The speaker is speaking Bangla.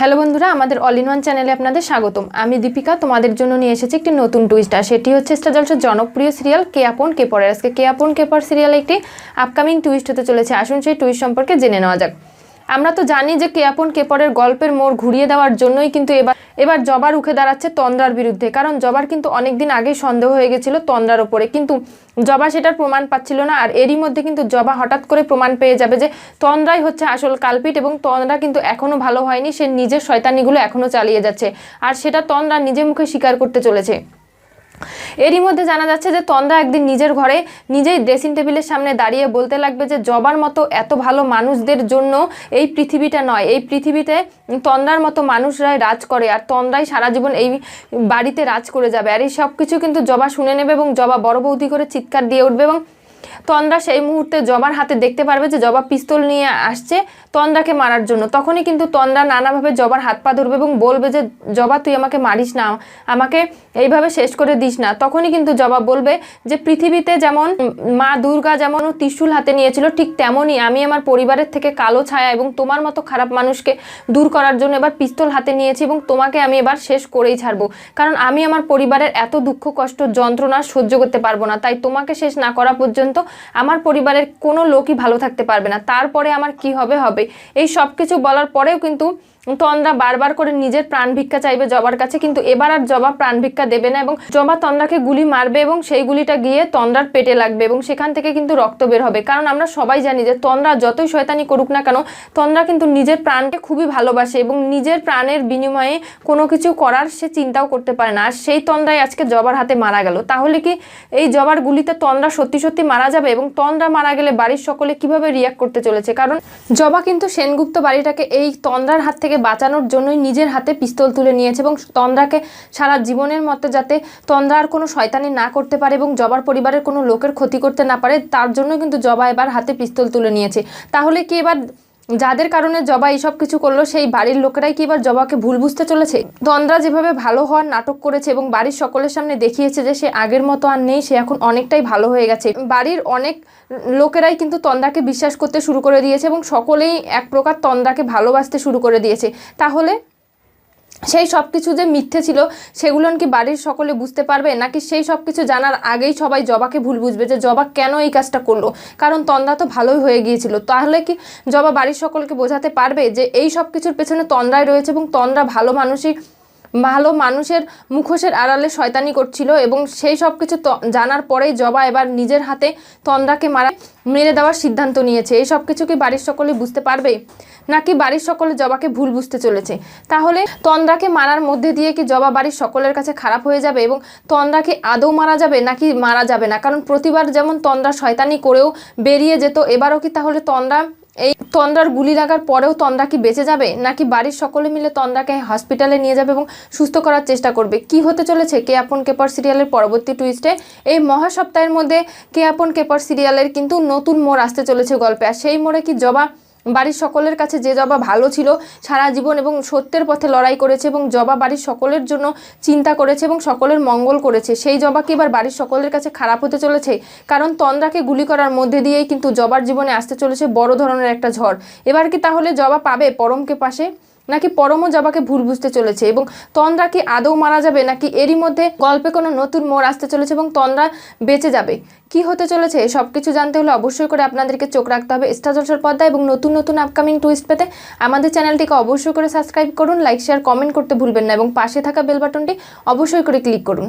হ্যালো বন্ধুরা, আমাদের অল ইন ওয়ান চ্যানেলে আপনাদের স্বাগতম। আমি দীপিকা, তোমাদের জন্য নিয়ে এসেছি একটি নতুন টুইস্ট আর সেটি হচ্ছে স্টার জনপ্রিয় সিরিয়াল কে আপন কে আজকে কে আপন কে পর সিরিয়ালে একটি আপকামিং টুইস্ট হতে চলেছে। আসুন সেই টুইস্ট সম্পর্কে জেনে নেওয়া যাক। আমরা তো জানি যে কে আপন কে গল্পের মোড় ঘুরিয়ে দেওয়ার জন্যই কিন্তু এবার এবার জবার উঠে দাঁড়াচ্ছে তন্দ্রার বিরুদ্ধে। কারণ জবার কিন্তু অনেকদিন আগেই সন্দেহ হয়ে গেছিল তন্দ্রার ওপরে। কিন্তু জবা সেটার প্রমাণ পাচ্ছিল না, আর এরই মধ্যে কিন্তু জবা হঠাৎ করে প্রমাণ পেয়ে যাবে যে তন্দ্রাই হচ্ছে আসল কালপিট এবং তন্দ্রা কিন্তু এখনও ভালো হয়নি, সে নিজের শয়তানিগুলো এখনও চালিয়ে যাচ্ছে। আর সেটা তন্দ্রা নিজে মুখে স্বীকার করতে চলেছে। এরই মধ্যে জানা যাচ্ছে যে তন্দ্রা একদিন নিজের ঘরে নিজেই ড্রেসিং টেবিলের সামনে দাঁড়িয়ে বলতে লাগবে যে, জবার মতো এত ভালো মানুষদের জন্য এই পৃথিবীটা নয়। এই পৃথিবীতে তন্দ্রার মতো মানুষরাই রাজ করে আর তন্দ্রাই সারা জীবন এই বাড়িতে রাজ করে যাবে। আর এই সব কিছু কিন্তু জবা শুনে নেবে এবং জবা বড় বৌদি করে চিৎকার দিয়ে উঠবে এবং তন্দ্রা সেই মুহূর্তে জবার হাতে দেখতে পারবে যে জবা পিস্তল নিয়ে আসছে তন্দ্রাকে মারার জন্য। তখনই কিন্তু তন্দ্রা নানাভাবে জবার হাত পা ধরবে এবং বলবে যে, জবা, তুই আমাকে মারিস না, আমাকে এইভাবে শেষ করে দিস না। তখনই কিন্তু জবা বলবে যে, পৃথিবীতে যেমন মা দুর্গা যেমন ত্রিশূল হাতে নিয়েছিল, ঠিক তেমনই আমি আমার পরিবারের থেকে কালো ছায়া এবং তোমার মতো খারাপ মানুষকে দূর করার জন্য এবার পিস্তল হাতে নিয়েছি এবং তোমাকে আমি এবার শেষ করেই ছাড়বো। কারণ আমি আমার পরিবারের এত দুঃখ, কষ্ট, যন্ত্রণা সহ্য করতে পারব না। তাই তোমাকে শেষ না করা পর্যন্ত আমার পরিবারের কোনো লোকই ভালো থাকতে পারবে না। তারপরে আমার কি হবে? হবে। এই সব কিছু বলার পরেও কিন্তু তন্দ্রা বারবার করে নিজের প্রাণ ভিক্ষা চাইবে জবার কাছে, কিন্তু এবার আর জবা প্রাণ ভিক্ষা দেবে না এবং জবা তন্দ্রাকে গুলি মারবে এবং সেই গুলিটা গিয়ে তন্দ্রার পেটে লাগবে এবং সেখান থেকে কিন্তু রক্ত বের হবে। কারণ আমরা সবাই জানি যে তন্দ্রা যতই শয়তানি করুক না কেন, তন্দ্রা কিন্তু নিজের প্রাণকে খুবই ভালোবাসে এবং নিজের প্রাণের বিনিময়ে কোনো কিছু করার সে চিন্তাও করতে পারে না। আর সেই তন্দ্রাই আজকে জবার হাতে মারা গেল। তাহলে কি এই জবার গুলিতে তন্দ্রা সত্যি সত্যি মারা যাবে এবং তন্দ্রা মারা গেলে বাড়ির সকলে কীভাবে রিয়াক্ট করতে চলেছে? কারণ জবা কিন্তু সেনগুপ্ত বাড়িটাকে এই তন্দ্রার হাত থেকে বাঁচানোর জন্যই নিজের হাতে পিস্তল তুলে নিয়েছে এবং তন্দ্রাকে সারা জীবনের মতো যাতে তন্দ্রা আর কোনো শয়তানি না করতে পারে এবং জবার পরিবারের কোনো লোকের ক্ষতি করতে না পারে, তার জন্য কিন্তু জবা এবার হাতে পিস্তল তুলে নিয়েছে। তাহলে কি এবার যাদের কারণে জবা এইসব কিছু করল, সেই বাড়ির লোকেরাই কি এবার জবাকে ভুল বুঝতে চলেছে? তন্দ্রা যেভাবে ভালো হওয়ার নাটক করেছে এবং বাড়ির সকলের সামনে দেখিয়েছে যে সে আগের মতো আর নেই, সে এখন অনেকটাই ভালো হয়ে গেছে। বাড়ির অনেক লোকেরাই কিন্তু তন্দ্রাকে বিশ্বাস করতে শুরু করে দিয়েছে এবং সকলেই এক প্রকার তন্দ্রাকে ভালোবাসতে শুরু করে দিয়েছে। তাহলে সেই সব কিছু যে মিথ্যে ছিল, সেগুলো কি বাড়ির সকলে বুঝতে পারবে? নাকি সেই সব কিছু জানার আগেই সবাই জবাকে ভুল বুঝবে যে জবা কেন এই কাজটা করল? কারণ তন্দ্রা তো ভালোই হয়ে গিয়েছিল। তাহলে কি জবা বাড়ির সকলকে বোঝাতে পারবে যে এই সব কিছুর পেছনে তন্দ্রায় রয়েছে এবং তন্দ্রা ভালো মানুষই ভালো মানুষের মুখোশের আড়ালে শয়তানি করছিল এবং সেই সব কিছু জানার পরেই জবা এবার নিজের হাতে তন্দ্রাকে মারা মেরে দেওয়ার সিদ্ধান্ত নিয়েছে। এই সব কিছু কি বাড়ির সকলে বুঝতে পারবে? নাকি বাড়ির সকলে জবাকে ভুল বুঝতে চলেছে? তাহলে তন্দ্রাকে মারার মধ্যে দিয়ে কি জবা বাড়ির সকলের কাছে খারাপ হয়ে যাবে এবং তন্দ্রাকে আদৌ মারা যাবে নাকি মারা যাবে না? কারণ প্রতিবার যেমন তন্দ্রা শয়তানি করেও বেরিয়ে যেত, এবারও কি তাহলে তন্দ্রা এই তন্দ্রার গুলি লাগার পরেও তন্দ্রা কি বেঁচে যাবে? নাকি বাড়ির সকলে মিলে তন্দ্রাকে হসপিটালে নিয়ে যাবে এবং সুস্থ করার চেষ্টা করবে? কি হতে চলেছে কে আপন কেপার সিরিয়ালের পরবর্তী টুইস্টে এই মহা সপ্তাহের মধ্যে কে আপন কেপার সিরিয়ালের কিন্তু নতুন মোড় আসতে চলেছে গল্পে। আর সেই মোড়ে কি জবা বাড়ির সকলের কাছে যে জবা ভালো ছিল সারা জীবন এবং সত্যের পথে লড়াই করেছে এবং জবা বাড়ির সকলের জন্য চিন্তা করেছে এবং সকলের মঙ্গল করেছে। সেই জবাকে এবার বাড়ির সকলের কাছে খারাপ হতে চলেছে? কারণ তন্দ্রাকে গুলি করার মধ্যে দিয়েই কিন্তু জবার জীবনে আসতে চলেছে বড় ধরনের একটা ঝড়। এবার কি তাহলে জবা পাবে পরমকে পাশে? নাকি পরমও জবাকে ভুল বুঝতে চলেছে এবং তন্দ্রা কি আদৌ মারা যাবে নাকি এরই মধ্যে গল্পে কোনো নতুন মোড় আসতে চলেছে এবং তন্দ্রা বেঁচে যাবে? কি হতে চলেছে? সব কিছু জানতে হলে অবশ্যই করে আপনাদেরকে চোখ রাখতে হবে স্টার পর্দা এবং নতুন নতুন আপকামিং টুইস্ট পেতে আমাদের চ্যানেলটিকে অবশ্যই করে সাবস্ক্রাইব করুন লাইক শেয়ার কমেন্ট করতে ভুলবেন না এবং পাশে থাকা বেল বাটনটি অবশ্যই করে ক্লিক করুন।